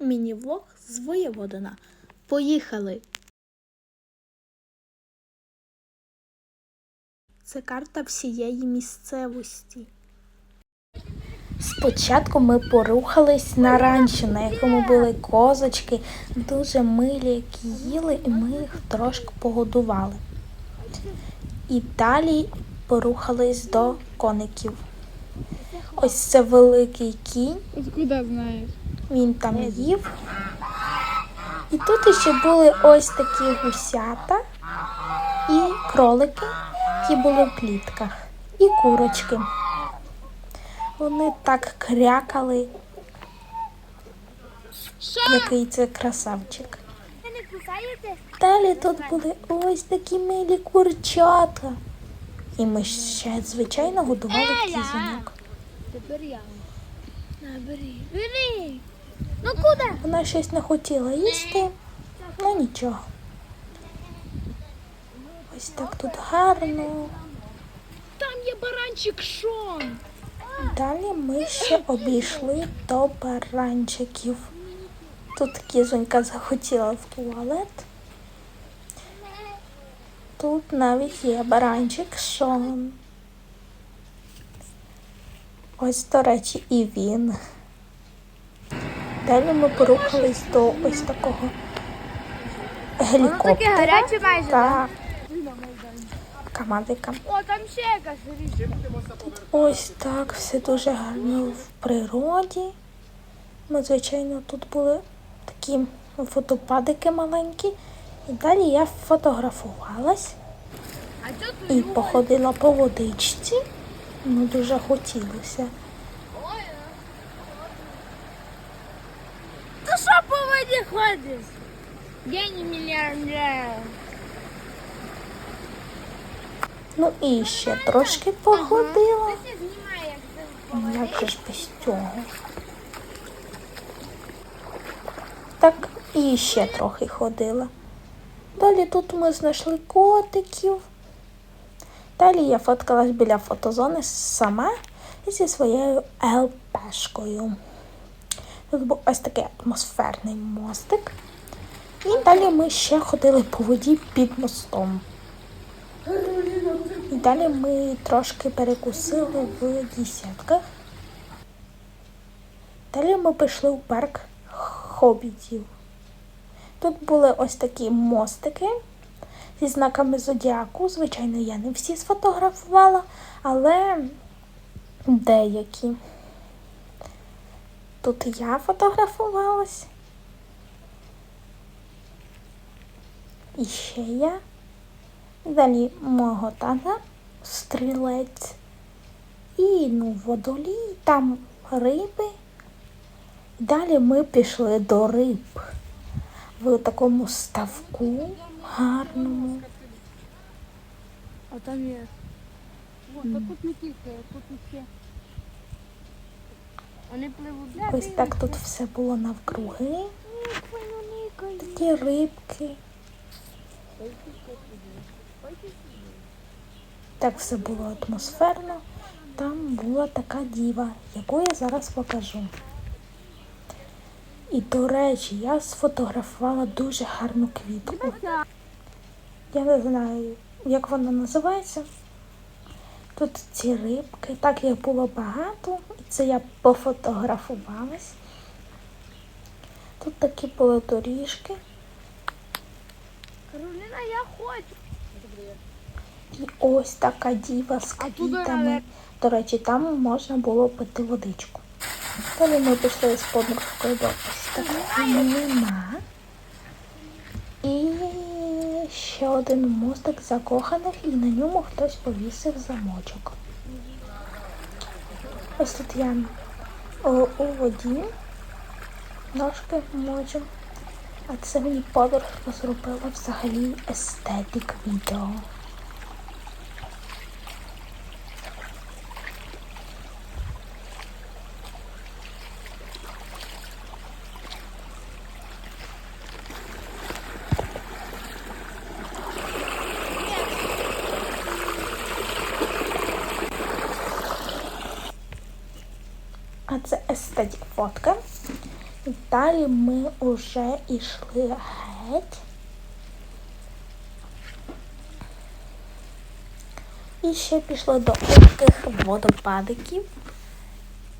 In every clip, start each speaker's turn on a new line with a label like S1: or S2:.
S1: Міні-влог з Воєводина. Поїхали! Це карта всієї місцевості. Спочатку ми порухались на ранчо, на якому були козочки, дуже милі, які їли, і ми їх трошки погодували. І далі порухались до коників. Ось це великий кінь,
S2: Откуда знаєш?
S1: Він там їв. І тут ще були ось такі гусята і кролики, які були в клітках, і курочки. Вони так крякали, який це красавчик. Далі тут були ось такі милі курчата. І ми ще, звичайно, годували кізоньок.
S3: Тепер я. На, бери. Ну куди?
S1: Вона щось не хотіла їсти, ну нічого. Ось так тут гарно.
S2: Там є баранчик Шон.
S1: Далі ми ще обійшли до баранчиків. Тут кізонька захотіла в туалет. Тут навіть є баранчик Шон. Ось, до речі, і він. Далі ми порухались до ось такого гелікоптера.
S3: гаряче майже,
S1: Так. Камадика.
S3: О, там ще якась річ.
S1: Ось так, все дуже гарно в природі. Ми, звичайно, тут були такі водопадики маленькі. І далі я фотографувалась і походила по водичці. Ну, дуже хотілося.
S3: Воді ходиш? Гені мільярдер.
S1: Ну і ще трошки походила.
S3: Як.
S1: Як же ж без цього? Так, і ще трохи ходила. Далі тут ми знайшли котиків. Далі я фоткалась біля фотозони сама зі своєю ЛПшкою. Тут був ось такий атмосферний мостик. І далі ми ще ходили по воді під мостом. І далі ми трошки перекусили в десятках. Далі ми пішли в парк хобітів. Тут були ось такі мостики зі знаками зодіаку. Звичайно, я не всі сфотографувала, але деякі. Тут я фотографувалась. І ще я. Далі мого тата, стрілець. І ну, водолій, там риби. Далі ми пішли до риб в такому ставку гарному.
S2: А там є. О, тут не тільки, тут іще. Вони пливуть.
S1: Ось так тут все було навкруги. Такі рибки. Так все було атмосферно. Там була така діва, яку я зараз покажу. І, до речі, я сфотографувала дуже гарну квітку. Я не знаю, як вона називається. Тут ці рибки, так їх було багато, і це я пофотографувалась. Тут такі були доріжки.
S3: Кароліна, я хочу.
S1: І ось така діва з квітами. До речі, там можна було пити водичку. Далі ми пішли з подружкою до ось такого млина. І ще один мостик закоханих, і на ньому хтось повісив замочок. Ось тут я о, у воді ножки мочу. А це мені поверх зробила взагалі естетик відео. А це естетик фотка. Далі ми вже йшли геть. І ще пішли до таких водопадиків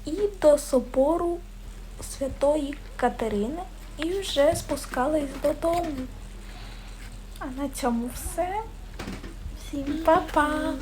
S1: і до собору Святої Катерини і вже спускались додому. А на цьому все. Всім па-па!